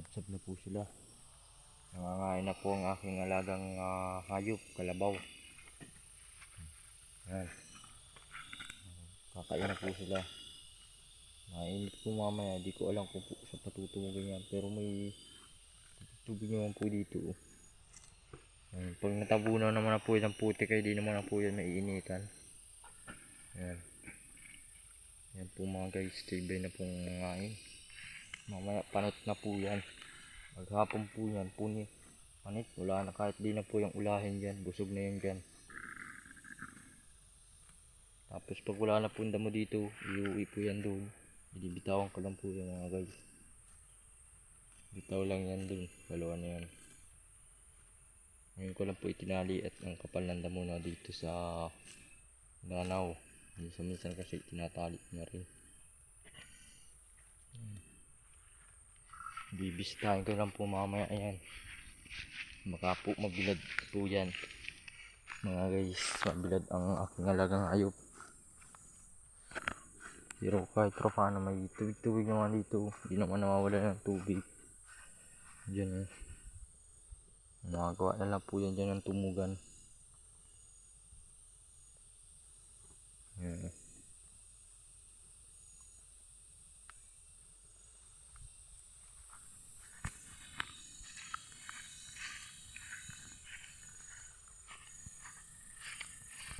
Natsab na po sila. Nangangain na po ang aking alagang ah, hayop, kalabaw. Yan. Kakain na po sila. Mainit po mamaya, di ko alam kung po sa patutulogin yan. Pero may tubig naman po dito. oh. Yan. Pag natabunan naman na po yan ng puti kayo, di naman na po yan maiinitan. Yan. Yan po mga guys, tibay na pong ngain. Mamaya panot na po yan. Maghapon po yan, puni. Panit, wala na kahit di na po yung ulahin dyan. Busog na yan dyan. Tapos pag wala na po yung damo dito, iuwi po yan doon. Ibibitawan ko lang po yung mga guys. Bitaw lang yan doon. Dalawa na yan. Ngayon ko lang po itinali at ang kapal ng damo na dito sa Danau. Minsan-minsan kasi tinatali na rin. Bibisitahin ko lang po mamaya yan. Baka po mabilad po yan. Mga guys, mabilad ang aking alagang ayop. Pero kahit pa paano may tubig-tubig naman dito. Hindi naman nawawala ng tubig. Diyan. Nagawa na lang po yan dyan ng tumugan.